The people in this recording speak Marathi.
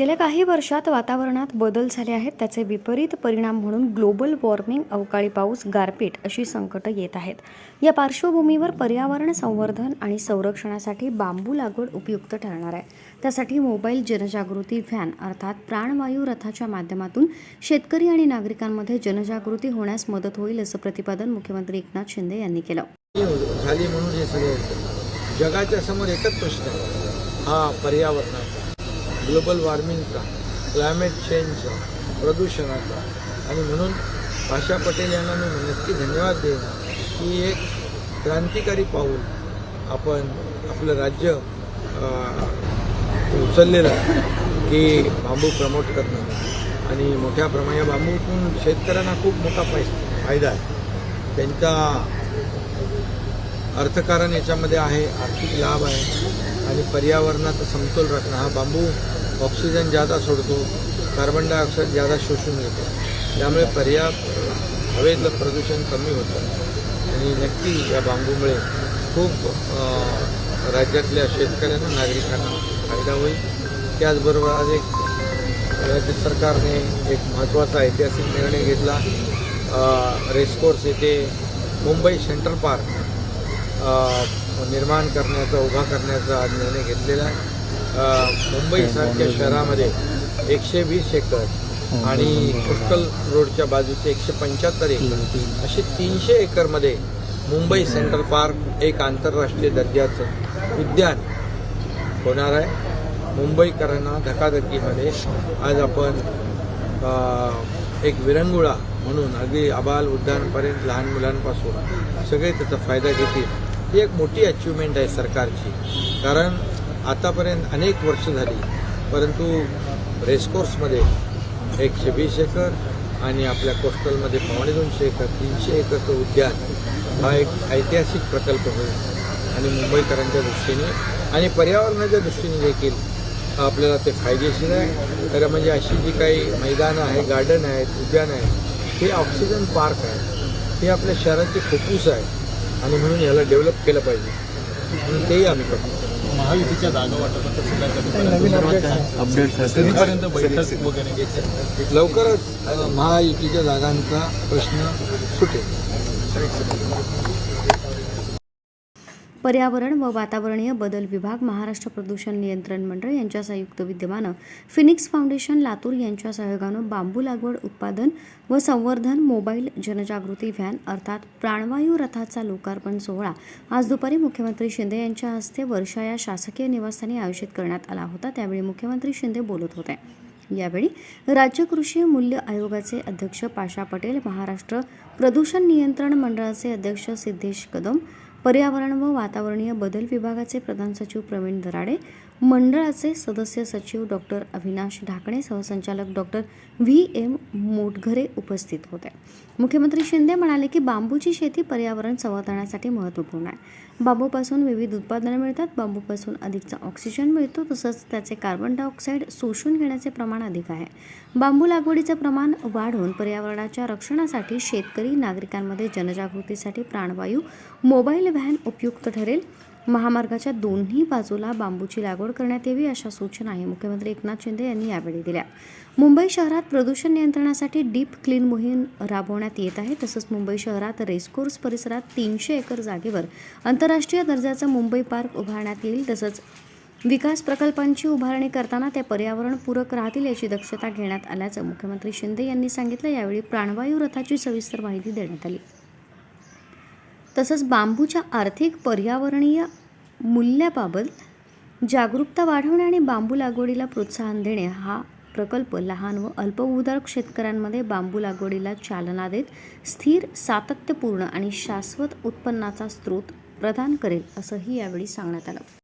गेल्या काही वर्षात वातावरणात बदल झाले आहेत. त्याचे विपरीत परिणाम म्हणून ग्लोबल वॉर्मिंग अवकाळी पाऊस गारपीट अशी संकटं येत आहेत. या पार्श्वभूमीवर पर्यावरण संवर्धन आणि संरक्षणासाठी बांबू लागवड उपयुक्त ठरणार आहे. त्यासाठी मोबाईल जनजागृती व्हॅन अर्थात प्राणवायू रथाच्या माध्यमातून शेतकरी आणि नागरिकांमध्ये जनजागृती होण्यास मदत होईल असं प्रतिपादन मुख्यमंत्री एकनाथ शिंदे यांनी केलं. झाली म्हणून हे सगळं. जगाच्या समोर एकच प्रश्न हा पर्यावरणाचा. ग्लोबल वॉर्मिंगचा क्लायमेट चेंजचा प्रदूषणाचा. आणि म्हणून आशा पटेल यांना मी नक्की धन्यवाद देईन की एक क्रांतिकारी पाऊल आपण आपलं राज्य उचललेलं आहे की बांबू प्रमोट करणं. आणि मोठ्या प्रमाणात बांबूतून शेतकऱ्यांना खूप मोठा पै फायदा आहे. त्यांचा अर्थकारण याच्यामध्ये आहे आर्थिक लाभ आहे. आणि पर्यावरणाचा समतोल राखणं. हा बांबू ऑक्सिजन जादा सोडतो कार्बन डायऑक्साईड जादा शोषून घेतो. त्यामुळे पर्या हवेतलं प्रदूषण कमी होतं. आणि नक्की या बांबूमुळे खूप राज्यातल्या शेतकऱ्यांना नागरिकांना फायदा होईल. त्याचबरोबर आज एक राज्य सरकारने एक महत्त्वाचा ऐतिहासिक निर्णय घेतला. रेसकोर्स येथे मुंबई सेंट्रल पार्क निर्माण करण्याचा उभा करण्याचा आज निर्णय घेतलेला आहे. मुंबईसारख्या शहरामध्ये एकशे वीस एकर आणि पुष्कल रोडच्या बाजूचे एकशे पंच्याहत्तर एकर असे तीनशे एकरमध्ये मुंबई सेंट्रल पार्क एक आंतरराष्ट्रीय दर्जाचं उद्यान होणार आहे. मुंबईकरांना धकाधकीमध्ये आज आपण एक विरंगुळा म्हणून अगदी आबाल उद्यानपर्यंत लहान मुलांपासून सगळे त्याचा फायदा घेतील. ही एक मोठी अचिव्हमेंट आहे सरकारची. कारण आतापर्यंत अनेक वर्ष झाली परंतु रेसकोर्समध्ये एकशे वीस एकर आणि आपल्या कोस्टलमध्ये पावणे दोनशे एकर तीनशे एकरचं उद्यान हा एक ऐतिहासिक प्रकल्प होईल. आणि मुंबईकरांच्या दृष्टीने आणि पर्यावरणाच्या दृष्टीने देखील आपल्याला ते फायदेशीर आहे. तर म्हणजे अशी जी काही मैदानं आहे गार्डन आहेत उद्यान आहेत हे ऑक्सिजन पार्क आहे हे आपल्या शहराचे फुफ्फुस आहे. आणि म्हणून याला डेव्हलप केलं पाहिजे. म्हणून तेही आम्ही करतो. महायुतीच्या जागा वाटपाचं कधीपर्यंत बैठक वगैरे लवकरच महायुतीच्या जागांचा प्रश्न सुटेल. पर्यावरण व वातावरणीय बदल विभाग महाराष्ट्र प्रदूषण नियंत्रण मंडळ यांच्या संयुक्त विद्यमानं फिनिक्स फाउंडेशन लातूर यांच्या सहयोगानं बांबू लागवड उत्पादन व संवर्धन मोबाईल जनजागृती व्हॅन अर्थात प्राणवायू रथाचा लोकार्पण सोहळा आज दुपारी मुख्यमंत्री शिंदे यांच्या हस्ते वर्षा या शासकीय निवासस्थानी आयोजित करण्यात आला होता. त्यावेळी मुख्यमंत्री शिंदे बोलत होते. यावेळी राज्य कृषी मूल्य आयोगाचे अध्यक्ष पाशा पटेल महाराष्ट्र प्रदूषण नियंत्रण मंडळाचे अध्यक्ष सिद्धेश कदम पर्यावरण व वातावरणीय बदल विभागाचे प्रधान सचिव प्रवीण दराडे मंडळाचे सदस्य सचिव डॉक्टर अविनाश ढाकणे सहसंचालक डॉक्टर व्ही. एम. मोटघरे उपस्थित होते. मुख्यमंत्री शिंदे म्हणाले की बांबूची शेती पर्यावरण संवर्धनासाठी महत्त्वपूर्ण आहे. बांबूपासून विविध उत्पादनं मिळतात. बांबूपासून अधिकचा ऑक्सिजन मिळतो. तसंच त्याचे कार्बन डायऑक्साईड शोषून घेण्याचे प्रमाण अधिक आहे. बांबू लागवडीचे प्रमाण वाढवून पर्यावरणाच्या रक्षणासाठी शेतकरी नागरिकांमध्ये जनजागृतीसाठी प्राणवायू मोबाईल व्हॅन उपयुक्त ठरेल. महामार्गाच्या दोन्ही बाजूला बांबूची लागवड करण्यात यावी अशा सूचनाही मुख्यमंत्री एकनाथ शिंदे यांनी यावेळी दिल्या. मुंबई शहरात प्रदूषण नियंत्रणासाठी डीप क्लीन मोहीम राबवण्यात येत आहे. तसंच मुंबई शहरात रेसकोर्स परिसरात तीनशे एकर जागेवर आंतरराष्ट्रीय दर्जाचं मुंबई पार्क उभारण्यात येईल. तसंच विकास प्रकल्पांची उभारणी करताना ते पर्यावरणपूरक राहतील याची दक्षता घेण्यात आल्याचं मुख्यमंत्री शिंदे यांनी सांगितलं. यावेळी प्राणवायू रथाची सविस्तर माहिती देण्यात आली. तसंच बांबूच्या आर्थिक पर्यावरणीय मूल्याबाबत जागरूकता वाढवणे आणि बांबू लागवडीला प्रोत्साहन देणे हा प्रकल्प लहान व अल्पभूधारक शेतकऱ्यांमध्ये बांबू लागवडीला चालना देत स्थिर सातत्यपूर्ण आणि शाश्वत उत्पन्नाचा स्रोत प्रदान करेल असंही यावेळी सांगण्यात आलं.